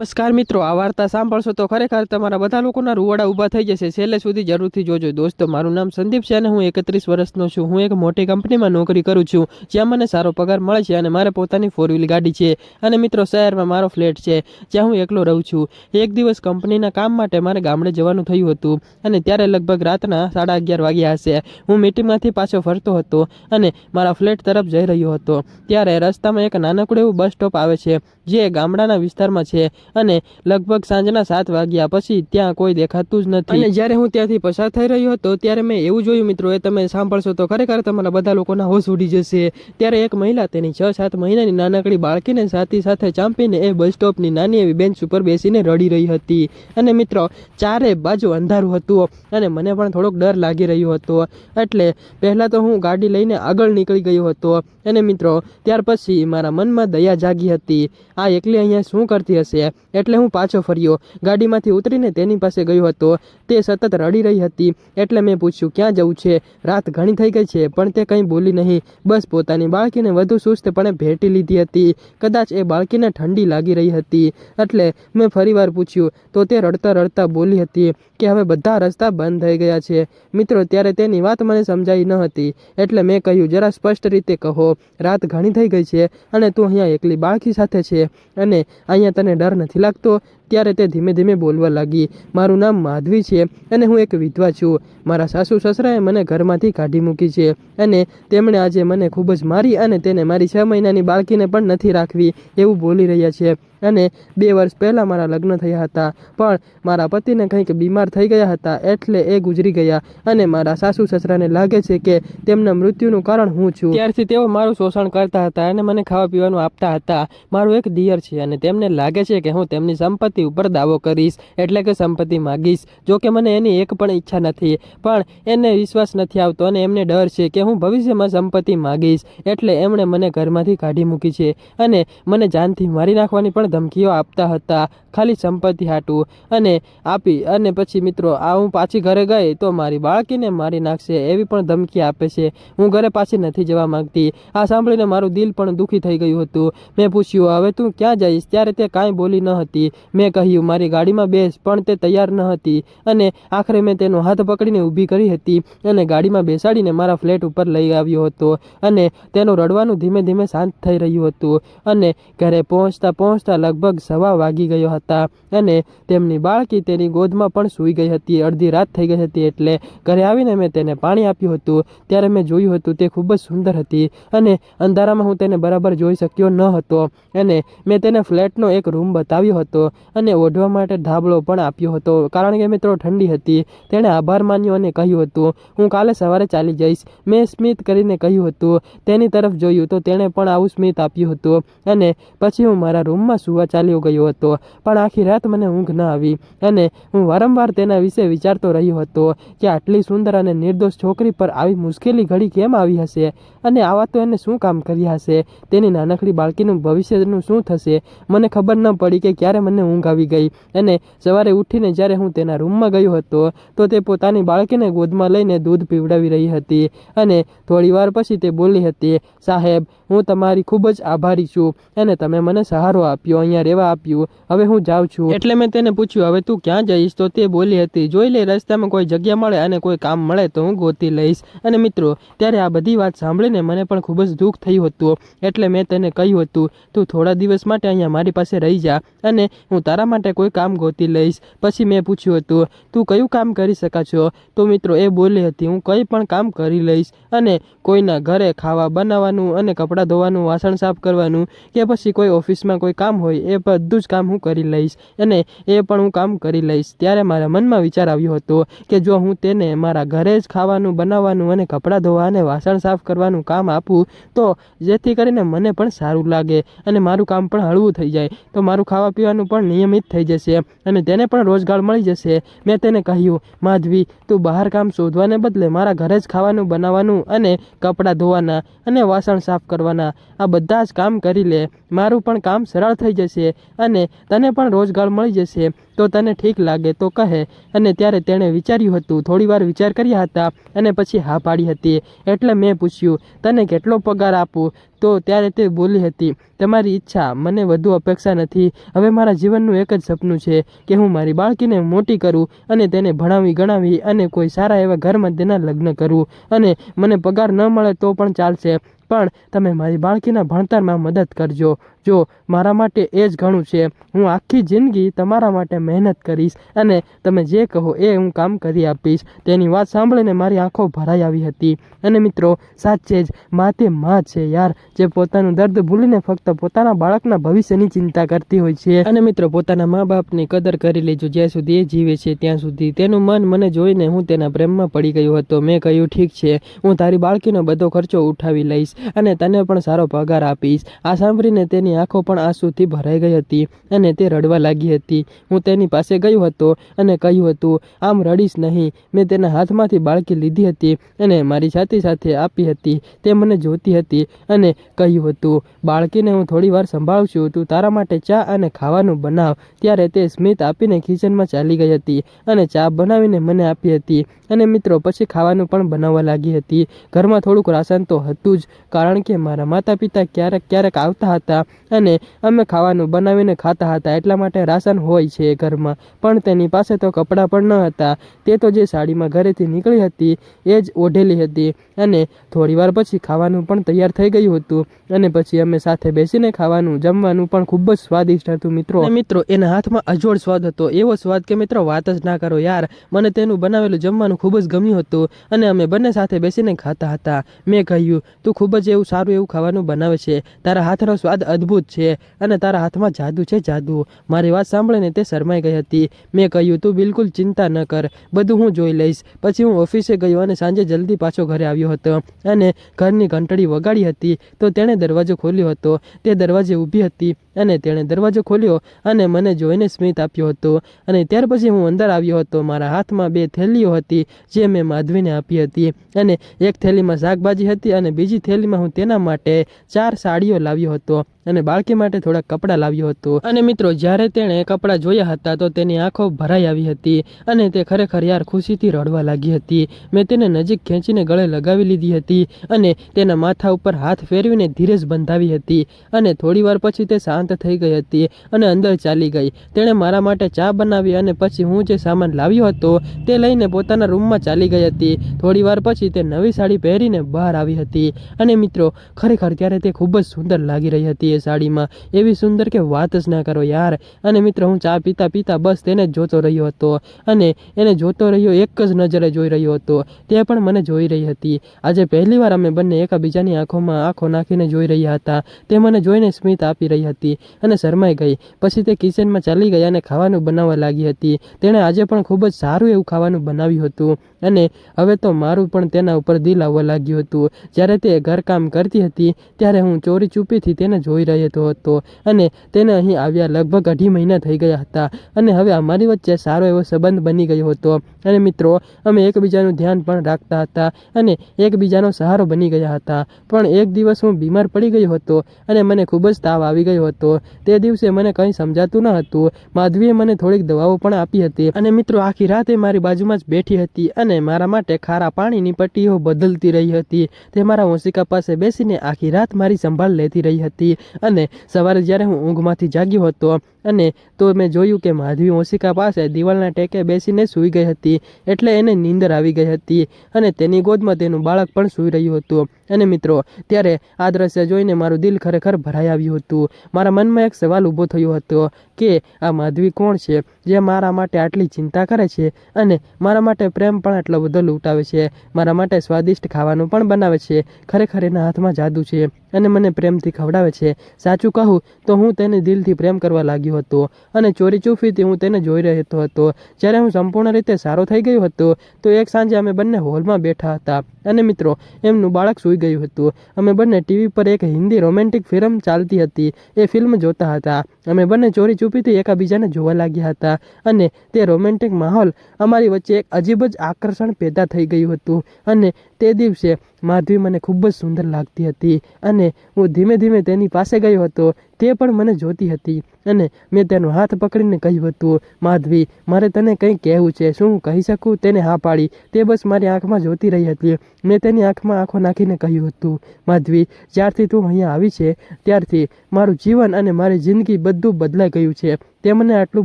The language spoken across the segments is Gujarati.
નમસ્કાર મિત્રો, આ વાર્તા સાંભળશો તો ખરેખર તમારા બધા લોકોના રૂવાડા ઊભા થઈ જશે. છેલ્લે સુધી જરૂરથી જોજો. દોસ્તો, મારું નામ સંદીપ છે અને હું એકત્રીસ વર્ષનો છું. હું એક મોટી કંપનીમાં નોકરી કરું છું. જ્યાં મને સારો પગાર મળે છે અને મારે પોતાની ફોર વ્હીલ ગાડી છે. અને મિત્રો, શહેરમાં મારો ફ્લેટ છે. જ્યાં હું એકલો રહું છું. એક દિવસ કંપનીના કામ માટે મારે ગામડે જવાનું થયું હતું. અને ત્યારે લગભગ રાતના સાડા અગિયાર વાગ્યા હશે. હું મીટિંગમાંથી પાછો ફરતો હતો અને મારા ફ્લેટ તરફ જઈ રહ્યો હતો. ત્યારે રસ્તામાં એક નાનકડું એવું બસ સ્ટોપ આવે છે, જે ગામડાના વિસ્તારમાં છે. અને લગભગ સાંજના સાત વાગ્યા પછી ત્યાં કોઈ દેખાતું જ નથી. અને જ્યારે હું ત્યાંથી પસાર થઈ રહ્યો હતો, ત્યારે મેં એવું જોયું, મિત્રો, એ તમે સાંભળશો તો ખરેખર તમારા બધા લોકોના હોશ ઉડી જશે. ત્યારે એક મહિલા તેની છ, સાત મહિનાની નાનકડી બાળકીને સાથી સાથે ચાંપીને એ બસ સ્ટોપની નાની એવી બેન્ચ ઉપર બેસીને રડી રહી હતી. અને મિત્રો, ચારે બાજુ અંધારું હતું અને મને પણ થોડોક ડર લાગી રહ્યો હતો. એટલે પહેલાં તો હું ગાડી લઈને આગળ નીકળી ગયો હતો. અને મિત્રો, ત્યાર પછી મારા મનમાં દયા જાગી હતી. આ એકલી અહીંયા શું કરતી હશે? એટલે હું પાછો ફર્યો. ગાડીમાંથી ઉતરીને તેની પાસે ગયો હતો. તે સતત રડી રહી હતી. એટલે મેં પૂછ્યું, ક્યાં જવું છે? રાત ઘણી થઈ ગઈ છે, પણ તે કંઈ બોલી નહીં. બસ પોતાની બાળકીને વધુ સુસ્તપણે ભેટી લીધી હતી. કદાચ એ બાળકીને ઠંડી લાગી રહી હતી. એટલે મેં ફરીવાર પૂછ્યું, તો તે રડતા રડતા બોલી હતી કે હવે બધા રસ્તા બંધ થઈ ગયા છે? મિત્રો, ત્યારે તેની વાત મને સમજાઈ ન હતી. એટલે મેં કહ્યું, જરા સ્પષ્ટ રીતે કહો. રાત ઘણી થઈ ગઈ છે અને તું અહીંયા એકલી બાળકી સાથે છે અને અહીંયા તને ડર નથી. લાગતો, ત્યારે તે ધીમે ધીમે બોલવા લાગી, મારું નામ માધવી છે અને હું એક વિધવા છું. મારા સાસુ સસરાએ મને ઘરમાંથી કાઢી મૂકી છે અને તેમણે આજે મને ખૂબ જ મારી અને તેને મારી છ મહિનાની બાળકીને પણ નથી રાખવી એવું બોલી રહ્યા છે. અને બે વર્ષ પહેલાં મારા લગ્ન થયા હતા, પણ મારા પતિને કંઈક બીમાર થઈ ગયા હતા એટલે એ ગુજરી ગયા અને મારા સાસુ સસરાને લાગે છે કે તેમના મૃત્યુનું કારણ હું છું. ત્યારથી તેઓ મારું શોષણ કરતા હતા અને મને ખાવા પીવાનું આપતા હતા. મારું એક દિયર છે અને તેમને લાગે છે કે હું તેમની સંપત્તિ ઉપર દાવો કરીશ, એટલે કે સંપત્તિ માગીશ. જો કે મને એની એક પણ ઈચ્છા નથી, પણ એને વિશ્વાસ નથી આવતો અને એમને ડર છે કે હું ભવિષ્યમાં સંપત્તિ માગીશ, એટલે એમણે મને ઘરમાંથી કાઢી મૂકી છે અને મને જાનથી મારી નાખવાની પણ ધમકીઓ આપતા હતા. ખાલી સંપત્તિ હાટું અને આપી અને પછી મિત્રો, આ હું પાછી ઘરે ગઈ તો મારી બાળકીને મારી નાખશે એવી પણ ધમકી આપે છે. હું ઘરે પાછી નથી જવા માંગતી. આ સાંભળીને મારું દિલ પણ દુઃખી થઈ ગયું હતું. મેં પૂછ્યું, હવે તું ક્યાં જઈશ? ત્યારે તે કાંઈ બોલી ન હતી. મેં કહ્યું, મારી ગાડીમાં બેસ, પણ તે તૈયાર ન હતી. અને આખરે મેં તેનો હાથ પકડીને ઊભી કરી હતી અને ગાડીમાં બેસાડીને મારા ફ્લેટ ઉપર લઈ આવ્યો હતો અને તેનું રડવાનું ધીમે ધીમે શાંત થઈ રહ્યું હતું અને ઘરે પહોંચતા પહોંચતા લગભગ સવા વાગી ગયો હતા અને તેમની બાળકી તેની ગોદમાં પણ સૂઈ ગઈ હતી. અડધી રાત થઈ ગઈ હતી એટલે ઘરે આવીને મેં તેને પાણી આપ્યું હતું. ત્યારે મેં જોયું હતું તે ખૂબ જ સુંદર હતી અને અંધારામાં હું તેને બરાબર જોઈ શક્યો ન હતો અને મેં તેને ફ્લેટનો એક રૂમ બતાવ્યો હતો અને ઓઢવા માટે ધાબળો પણ આપ્યો હતો. કારણ કે મિત્રો ઠંડી હતી, તેણે આભાર માન્યો અને કહ્યું હતું, હું કાલે સવારે ચાલી જઈશ. મેં સ્મિત કરીને કહ્યું હતું, તેની તરફ જોયું તો તેણે પણ આવું સ્મિત આપ્યું હતું અને પછી હું મારા રૂમમાં સૂવા ચાલ્યો ગયો હતો. પણ આખી રાત મને ઊંઘ ન આવી અને હું વારંવાર તેના વિશે વિચારતો રહ્યો હતો કે આટલી સુંદર અને નિર્દોષ છોકરી પર આવી મુશ્કેલી ઘડી કેમ આવી હશે અને આવા તો એને શું કામ કર્યા હશે? તેની નાનકડી બાળકીનું ભવિષ્યનું શું થશે? મને ખબર ન પડી કે ક્યારે મને ઊંઘ આવી ગઈ? અને સવારે ઉઠીને જ્યારે હું તેના રૂમમાં ગયો હતો, તો તે પોતાની બાળકીને ગોદમાં લઈને દૂધ પીવડાવી રહી હતી. અને થોડી વાર પછી તે બોલી હતી, સાહેબ, હું તમારી ખૂબ જ આભારી છું અને તમે મને સહારો આપ્યો, અહીંયા રહેવા આપ્યું. હવે હું જાઉં છું. એટલે મેં તેને પૂછ્યું, હવે તું ક્યાં જઈશ? તો તે બોલી હતી, જોઈ લે, રસ્તામાં કોઈ જગ્યા મળે અને કોઈ કામ મળે તો હું ગોતી લઈશ. અને મિત્રો, ત્યારે આ બધી વાત સાંભળીને મને પણ ખૂબ જ દુઃખ થયું હતું. એટલે મેં તેને કહ્યું હતું, તું થોડા દિવસ માટે અહીંયા મારી પાસે રહી જા અને હું તારા માટે કોઈ કામ ગોતી લઈશ. પછી મેં પૂછ્યું હતું, તું કયું કામ કરી શકા છો? તો મિત્રો એ બોલી હતી, હું કંઈ પણ કામ કરી લઈશ અને કોઈના ઘરે ખાવા બનાવવાનું અને કપડાં ધોવાનું, વાસણ સાફ કરવાનું કે પછી કોઈ ઓફિસમાં કોઈ કામ હોય એ બધું જ કામ હું કરી લઈશ અને એ પણ હું કામ કરી લઈશ. ત્યારે મારા મનમાં વિચાર આવ્યો હતો કે જો હું તેને મારા ઘરે જ ખાવાનું, બનાવવાનું અને કપડાં ધોવા અને વાસણ સાફ કરવાનું કામ આપું, તો જેથી કરીને મને પણ સારું લાગે અને મારું કામ પણ હળવું થઈ જાય. તો મારું ખાવા પીવાનું પણ નિયમિત થઈ જશે અને તેને પણ રોજગાર મળી જશે. મેં તેને કહ્યું, માધવી, તું બહાર કામ શોધવાને બદલે મારા ઘરે જ ખાવાનું બનાવવાનું અને કપડાં ધોવાના અને વાસણ સાફ કરવાના. આ બધા જ કામ કરી લે. મારું પણ કામ સરળ થઈ જશે અને તને પણ રોજગાર મળી જશે. તો તને ઠીક લાગે તો કહે. અને ત્યારે તેણે વિચાર્યું હતું, થોડીવાર વિચાર કર્યા હતા અને પછી હા પાડી હતી. એટલે મેં પૂછ્યું, તને કેટલો પગાર આપું? તો ત્યારે તે બોલી હતી, તમારી ઈચ્છા, મને વધુ અપેક્ષા નથી. હવે મારા જીવનનું એક જ સપનું છે કે હું મારી બાળકીને મોટી કરું અને તેને ભણાવી, ગણાવી અને કોઈ સારા એવા ઘરમાં તેના લગ્ન કરું. અને મને પગાર ન મળે તો પણ ચાલશે. પણ તમે મારી બાળકીના ભણતરમાં મદદ કરજો. જો મારા માટે એ જ ઘણું છે, હું આખી જિંદગી તમારા માટે મહેનત કરીશ અને તમે જે કહો એ હું કામ કરી આપીશ. તેની વાત સાંભળીને મારી આંખો ભરાઈ આવી હતી. અને મિત્રો, સાચે જ મા તે મા છે યાર, જે પોતાનું દર્દ ભૂલીને ફક્ત પોતાના બાળકના ભવિષ્યની ચિંતા કરતી હોય છે. અને મિત્રો, પોતાના મા બાપની કદર કરી લેજો. જ્યાં સુધી એ જીવે છે, ત્યાં સુધી તેનું મન મને જોઈને હું તેના પ્રેમમાં પડી ગયો હતો. મેં કહ્યું, ઠીક છે, હું તારી બાળકીનો બધો ખર્ચો ઉઠાવી લઈશ. અને તને પણ સારો પગાર આપીશ. આ સાંભળીને તેની આંખો પણ આંસુથી ભરાઈ ગઈ હતી અને તે રડવા લાગી હતી. હું તેની પાસે ગયો હતો અને કહ્યું હતું, આમ રડીશ નહીં. મેં તેના હાથમાંથી બાળકી લીધી હતી અને મારી છાતી સાથે આપી હતી. તે મને જોતી હતી અને કહ્યું હતું, બાળકીને હું થોડી વાર સંભાળું છું. તું તારા માટે ચા અને ખાવાનું બનાવ. ત્યારે તે સ્મિત આપીને કિચનમાં ચાલી ગઈ હતી અને ચા બનાવીને મને આપી હતી. અને મિત્રો, પછી ખાવાનું પણ બનાવવા લાગી હતી. ઘરમાં થોડુંક રાશન તો હતું જ કારણ કે મારા માતા પિતા ક્યારેક ક્યારેક આવતા હતા અને અમે ખાવાનું બનાવીને ખાતા હતા એટલા માટે રાશન હોય છે ઘરમાં. પણ તેની પાસે તો કપડાં પણ ન હતા. તે તો જે સાડીમાં ઘરેથી નીકળી હતી, એ જ ઓઢેલી હતી અને થોડીવાર પછી ખાવાનું પણ તૈયાર થઈ ગયું હતું અને પછી અમે સાથે બેસીને ખાવાનું, જમવાનું પણ ખૂબ જ સ્વાદિષ્ટ હતું મિત્રો. મિત્રો, એના હાથમાં અજોડ સ્વાદ હતો. એવો સ્વાદ કે મિત્રો, વાત જ ના કરો યાર. મને તેનું બનાવેલું જમવાનું ખૂબ જ ગમ્યું હતું અને અમે બંને સાથે બેસીને ખાતા હતા. મેં કહ્યું, તું ખૂબ જ એવું સારું એવું ખાવાનું બનાવે છે. તારા હાથનો સ્વાદ અદ્ભુત છે અને તારા હાથમાં જાદુ છે જાદુ. મારી વાત સાંભળીને તે શરમાઈ ગઈ હતી. મેં કહ્યું, તું બિલકુલ ચિંતા ન કર. બધું હું જોઈ લઈશ. પછી હું ઓફિસે ગયો અને સાંજે જલ્દી પાછો ઘરે આવ્યો હતો અને ઘરની ઘંટડી વગાડી હતી તો તેણે દરવાજો ખોલ્યો હતો. તે દરવાજે ઊભી હતી. અને તેણે દરવાજો ખોલ્યો અને મને જોઈને સ્મિત આપ્યો હતો. અને ત્યાર પછી હું અંદર આવ્યો હતો. મારા હાથમાં બે થેલીઓ હતી, જે મેં માધવીને આપી હતી. અને એક થેલીમાં શાકભાજી હતી અને બીજી થેલીમાં હું તેના માટે ચાર સાડીઓ લાવ્યો હતો. અને બાળકી માટે થોડા કપડાં લાવ્યો હતો. અને મિત્રો, જ્યારે તેણે કપડાં જોયા હતા, તો તેની આંખો ભરાઈ આવી હતી અને તે ખરેખર યાર ખુશીથી રડવા લાગી હતી. મેં તેને નજીક ખેંચીને ગળે લગાવી લીધી હતી અને તેના માથા ઉપર હાથ ફેરવીને ધીરેજ બંધાવી હતી અને થોડીવાર પછી તે શાંત થઈ ગઈ હતી અને અંદર ચાલી ગઈ. તેણે મારા માટે ચા બનાવી અને પછી હું જે સામાન લાવ્યો હતો તે લઈને પોતાના રૂમમાં ચાલી ગઈ હતી. થોડીવાર પછી તે નવી સાડી પહેરીને બહાર આવી હતી. અને મિત્રો, ખરેખર ત્યારે તે ખૂબ જ સુંદર લાગી રહી હતી. સાડીમાં એવી સુંદર કે વાત જ ના કરો યાર. અને મિત્રો, હું ચા પીતા પીતા બસ તેને જ જોતો રહ્યો હતો. અને એને જોતો રહ્યો એક જ નજરે જોઈ રહ્યો હતો. તે પણ મને જોઈ રહી હતી. આજે પહેલીવાર અમે બંને એકબીજાની આંખોમાં આંખો નાખીને જોઈ રહ્યા હતા. તે મને જોઈને સ્મિત આપી રહી હતી અને શરમાઈ ગઈ. પછી તે કિચનમાં ચાલી ગઈ અને ખાવાનું બનાવવા લાગી હતી. તેણે આજે પણ ખૂબ જ સારું એવું ખાવાનું બનાવ્યું હતું. અને હવે તો મારું પણ તેના ઉપર દિલ આવવા લાગ્યું હતું. જ્યારે તે ઘરકામ કરતી હતી, ત્યારે હું ચોરી ચૂપીથી તેને જોઈ રહ્યો હતો. અને તેને અહીં આવ્યા લગભગ અઢી મહિના થઈ ગયા હતા. અને હવે અમારી વચ્ચે સારો એવો સંબંધ બની ગયો હતો. અને મિત્રો, અમે એકબીજાનું ધ્યાન પણ રાખતા હતા અને એકબીજાનો સહારો બની ગયા હતા. પણ એક દિવસ હું બીમાર પડી ગયો હતો અને મને ખૂબ જ તાવ આવી ગયો હતો. તે દિવસે મને કંઈ સમજાતું ન હતું. માધવીએ મને થોડીક દવાઓ પણ આપી હતી. અને મિત્રો, આખી રાતે મારી બાજુમાં જ બેઠી હતી અને મારા માટે ખારા પાણીની પટ્ટીઓ બદલતી રહી હતી. તે મારા ઓશિકા પાસે બેસીને આખી રાત મારી સંભાળ લેતી રહી હતી. અને સવારે જ્યારે હું ઊંઘમાંથી જાગ્યો હતો અને તો મેં જોયું કે માધવી ઓશિકા પાસે દિવાલના ટેકે બેસીને સૂઈ ગઈ હતી, એટલે એને નીંદર આવી ગઈ હતી અને તેની ગોદમાં તેનું બાળક પણ સૂઈ રહ્યું હતું. અને મિત્રો, ત્યારે આ દ્રશ્ય જોઈને મારું દિલ ખરેખર ભરાઈ આવ્યું હતું. મારા મનમાં એક સવાલ ઊભો થયો હતો કે આ માધવી કોણ છે, જે મારા માટે આટલી ચિંતા કરે છે અને મારા માટે પ્રેમ પણ આટલો બધો લૂંટાવે છે, મારા માટે સ્વાદિષ્ટ ખાવાનું પણ બનાવે છે, ખરેખર એના હાથમાં જાદુ છે. અને મને પ્રેમથી ખવડાવે છે. સાચું કહું, તો હું તેને દિલથી પ્રેમ કરવા લાગ્યો હતો અને ચોરી ચૂફીથી હું તેને જોઈ રહેતો હતો. જ્યારે હું સંપૂર્ણ રીતે સારો થઈ ગયો હતો, તો એક સાંજે અમે બંને હોલમાં બેઠા હતા. અને મિત્રો, એમનું બાળક સૂઈ ગયું હતું. અમે બંને ટીવી પર એક હિન્દી રોમેન્ટિક ફિલ્મ ચાલતી હતી. એ ફિલ્મ જોતા હતા. અમે બંને ચોરી ચૂપીથી એકબીજાને જોવા લાગ્યા હતા. અને તે રોમેન્ટિક માહોલ અમારી વચ્ચે એક અજીબ જ આકર્ષણ પેદા થઈ ગયું હતું. અને તે દિવસે માધવી મને ખૂબ જ સુંદર લાગતી હતી અને હું ધીમે ધીમે તેની પાસે ગયો હતો તે પણ મને જોતી હતી અને મેં તેનો હાથ પકડીને કહ્યું હતું, માધવી, મારે તને કંઈ કહેવું છે, શું હું કહી શકું? તેને હા પાડી. તે બસ મારી આંખમાં જોતી રહી હતી. મેં તેની આંખમાં આંખો નાખીને કહ્યું હતું, માધવી, જ્યારથી તું અહીંયા આવી છે, ત્યારથી મારું જીવન અને મારી જિંદગી બધું બદલાઈ ગયું છે. તે મને આટલું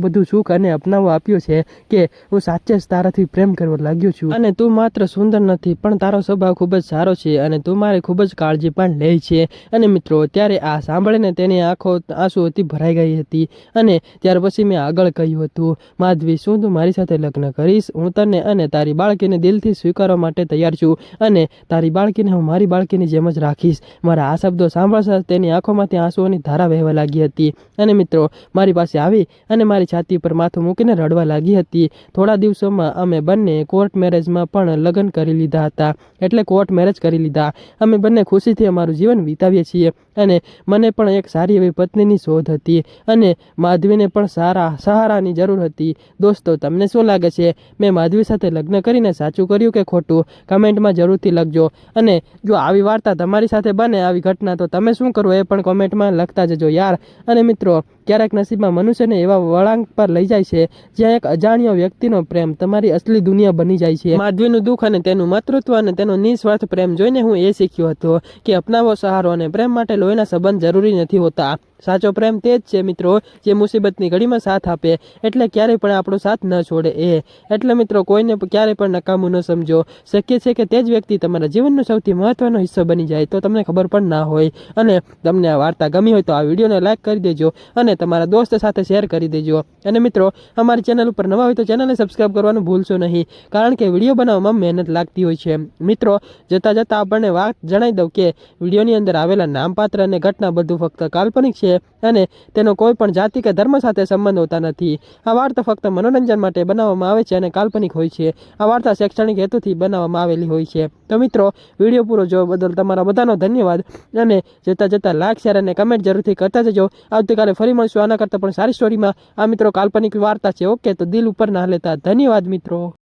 બધું સુખ અને અપનાવો આપ્યો છે કે હું સાચે જ તારાથી પ્રેમ કરવા લાગ્યો છું. અને તું માત્ર સુંદર નથી, પણ તારો સ્વભાવ ખૂબ જ સારો છે અને તું મારી ખૂબ જ કાળજી પણ લે છે. અને મિત્રો, ત્યારે આ સાંભળીને તેની આંખો આંસુઓથી ભરાઈ ગઈ હતી અને ત્યાર પછી મેં આગળ કહ્યું હતું, માધવી, શું તું મારી સાથે લગ્ન કરીશ? હું તને અને તારી બાળકીને દિલથી સ્વીકારવા માટે તૈયાર છું અને તારી બાળકીને હું મારી બાળકીની જેમ જ રાખીશ. મારા આ શબ્દો સાંભળતા તેની આંખોમાંથી આંસુઓની ધારા વહેવા લાગી હતી. અને મિત્રો, મારી પાસે આવી અને મારી છાતી પર માથું મૂકીને રડવા લાગી હતી. થોડા દિવસોમાં અમે બંને કોર્ટ મેરેજમાં પણ લગ્ન કરી લીધા હતા. એટલે કોર્ટ મેરેજ કરી લીધા. અમે બંને ખુશીથી અમારું જીવન વિતાવીએ છીએ અને મને પણ એક સારી એવી પત્નીની શોધ હતી અને માધવીને પણ સારા સહારાની જરૂર હતી. દોસ્તો, તમને શું લાગે છે? મેં માધવી સાથે લગ્ન કરીને સાચું કર્યું કે ખોટું? કમેન્ટમાં જરૂરથી લખજો. અને જો આવી વાર્તા તમારી સાથે બને, આવી ઘટના, તો તમે શું કરો એ પણ કોમેન્ટમાં લખતા જજો યાર. અને મિત્રો ક્યારેક નસીબમાં મનુષ્યને એવા વળાંક પર લઈ જાય છે, જ્યાં એક અજાણ્યો વ્યક્તિનો પ્રેમ તમારી અસલી દુનિયા બની જાય છે. માધવીનું દુઃખ અને તેનું માતૃત્વ અને તેનો નિસ્વાર્થ પ્રેમ જોઈને હું એ શીખ્યો હતો કે અપનાવો સહારો અને પ્રેમ માટે લોહીના સંબંધ જરૂરી નથી હોતા. સાચો પ્રેમ તે જ છે મિત્રો, જે મુસીબતની ઘડીમાં સાથ આપે, એટલે ક્યારેય પણ આપણો સાથ ન છોડે એ. એટલે મિત્રો, કોઈને ક્યારેય પણ નકામું ન સમજો. શક્ય છે કે તે જ વ્યક્તિ તમારા જીવનનો સૌથી મહત્વનો હિસ્સો બની જાય, તો તમને ખબર પણ ના હોય. અને તમને આ વાર્તા ગમી હોય તો આ વિડીયોને લાઇક કરી દેજો અને તમારા દોસ્ત સાથે શેર કરી દેજો. અને મિત્રો, અમારી ચેનલ ઉપર નવા હોય તો ચેનલને સબસ્ક્રાઈબ કરવાનું ભૂલશો નહીં, કારણ કે વીડિયો બનાવવામાં મહેનત લાગતી હોય છે. મિત્રો, જતાં જતાં આપણને વાત જણાવી દઉં કે, વિડીયોની અંદર આવેલા નામપાત્ર અને ઘટના બધું ફક્ત કાલ્પનિક અને તેનો કોઈ પણ જાતિ કે ધર્મ સાથે સંબંધ હોતા નથી. આ વાર્તા ફક્ત મનોરંજન માટે બનાવવામાં આવે છે અને કાલ્પનિક હોય છે. આ વાર્તા શૈક્ષણિક હેતુથી બનાવવામાં આવેલી હોય છે. તો મિત્રો, વીડિયો પૂરો જોવા બદલ તમારા બધાનો ધન્યવાદ અને જતાં જતાં લાઈક શેર અને કમેન્ટ જરૂરથી કરતા જજો. આવતીકાલે ફરી મળશું. આના કરતાં પણ સારી સ્ટોરીમાં આ મિત્રો, કાલ્પનિક વાર્તા છે. ઓકે તો દિલ ઉપર ના લેતા. ધન્યવાદ મિત્રો.